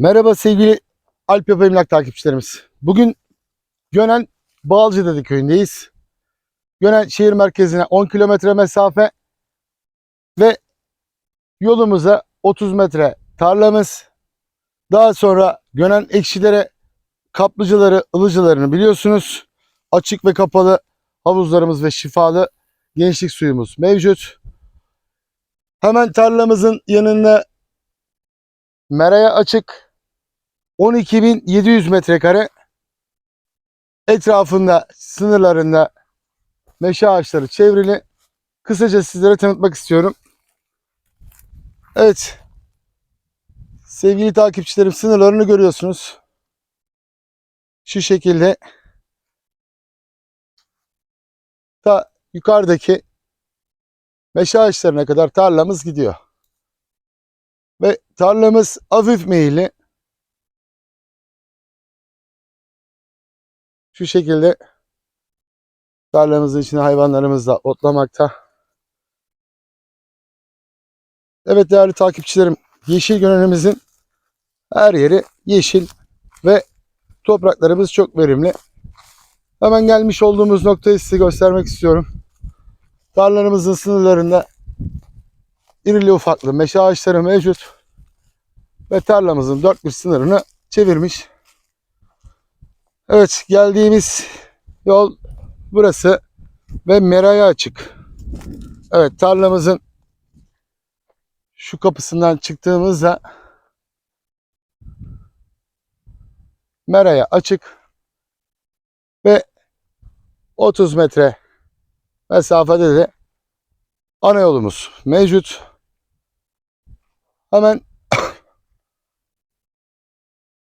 Merhaba sevgili Alp Yapı Emlak takipçilerimiz. Bugün Gönen Balcıdede köyündeyiz. Gönen şehir merkezine 10 kilometre mesafe ve yolumuza 30 metre tarlamız. Daha sonra Gönen ekşilere kaplıcıları, ılıcılarını biliyorsunuz. Açık ve kapalı havuzlarımız ve şifalı gençlik suyumuz mevcut. Hemen tarlamızın yanında meraya açık 12.700 metrekare etrafında sınırlarında meşe ağaçları çevrili. Kısaca sizlere tanıtmak istiyorum. Evet. Sevgili takipçilerim sınırlarını görüyorsunuz. Şu şekilde ta yukarıdaki meşe ağaçlarına kadar tarlamız gidiyor. Ve tarlamız hafif meyilli. Şu şekilde tarlamızın içinde hayvanlarımız da otlamakta. Evet değerli takipçilerim, yeşil gönülümüzün her yeri yeşil ve topraklarımız çok verimli. Hemen gelmiş olduğumuz noktayı size göstermek istiyorum. Tarlalarımızın sınırlarında irili ufaklı meşe ağaçları mevcut. Ve tarlamızın dört bir sınırını çevirmiş. Evet geldiğimiz yol burası ve meraya açık. Evet tarlamızın şu kapısından çıktığımızda meraya açık ve 30 metre mesafede de ana yolumuz mevcut. Hemen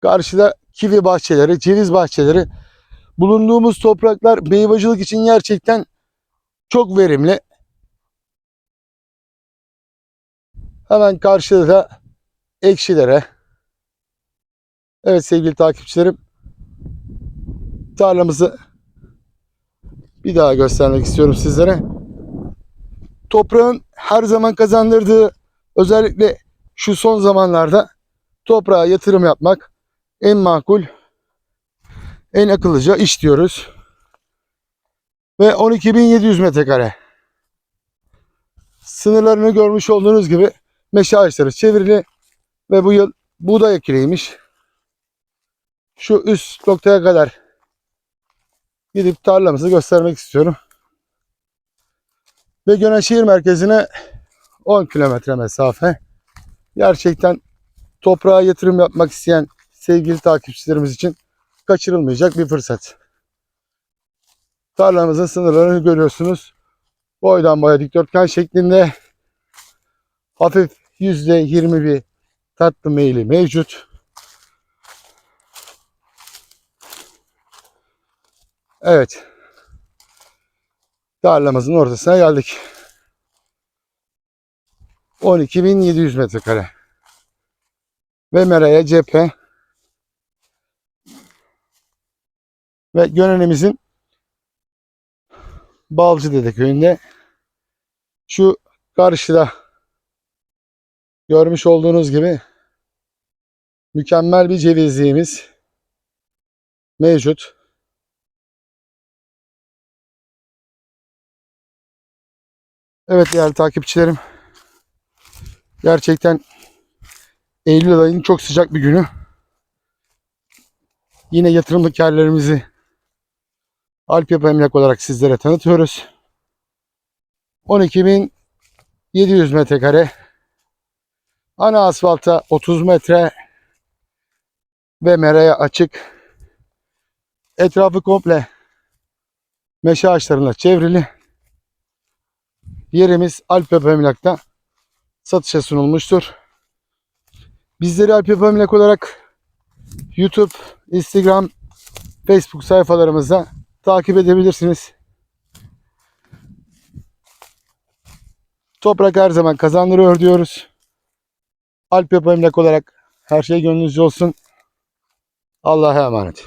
karşıda kivi bahçeleri, ceviz bahçeleri. Bulunduğumuz topraklar meyvacılık için gerçekten çok verimli. Hemen karşıda da ekşilere. Evet sevgili takipçilerim. Tarlamızı bir daha göstermek istiyorum sizlere. Toprağın her zaman kazandırdığı özellikle şu son zamanlarda toprağa yatırım yapmak en makul, en akıllıca iş diyoruz. Ve 12.700 metrekare. Sınırlarını görmüş olduğunuz gibi meşe ağaçları çevrili ve bu yıl buğday ekiliymiş. Şu üst noktaya kadar gidip tarlamızı göstermek istiyorum. Ve Gönen şehir merkezine 10 kilometre mesafe. Gerçekten toprağa yatırım yapmak isteyen sevgili takipçilerimiz için kaçırılmayacak bir fırsat. Tarlamızın sınırlarını görüyorsunuz. Boydan boya dikdörtgen şeklinde hafif %20 bir tatlı meyili mevcut. Evet. Tarlamızın ortasına geldik. 12.700 metrekare. Ve meraya cephe ve Gönen'imizin Balcıdede köyünde şu karşıda görmüş olduğunuz gibi mükemmel bir cevizliğimiz mevcut. Evet değerli takipçilerim. Gerçekten Eylül ayının çok sıcak bir günü. Yine yatırımlık yerlerimizi Alp Yapı Emlak olarak sizlere tanıtıyoruz. 12.700 metrekare. Ana asfalta 30 metre ve meraya açık. Etrafı komple meşe ağaçlarıyla çevrili. Yerimiz Alp Yapı Emlak'ta satışa sunulmuştur. Bizleri Alp Yapı Emlak olarak YouTube, Instagram, Facebook sayfalarımızda takip edebilirsiniz. Toprak her zaman kazandırıyor diyoruz. Alp Yapı Emlak olarak her şey gönlünüzce olsun. Allah'a emanet.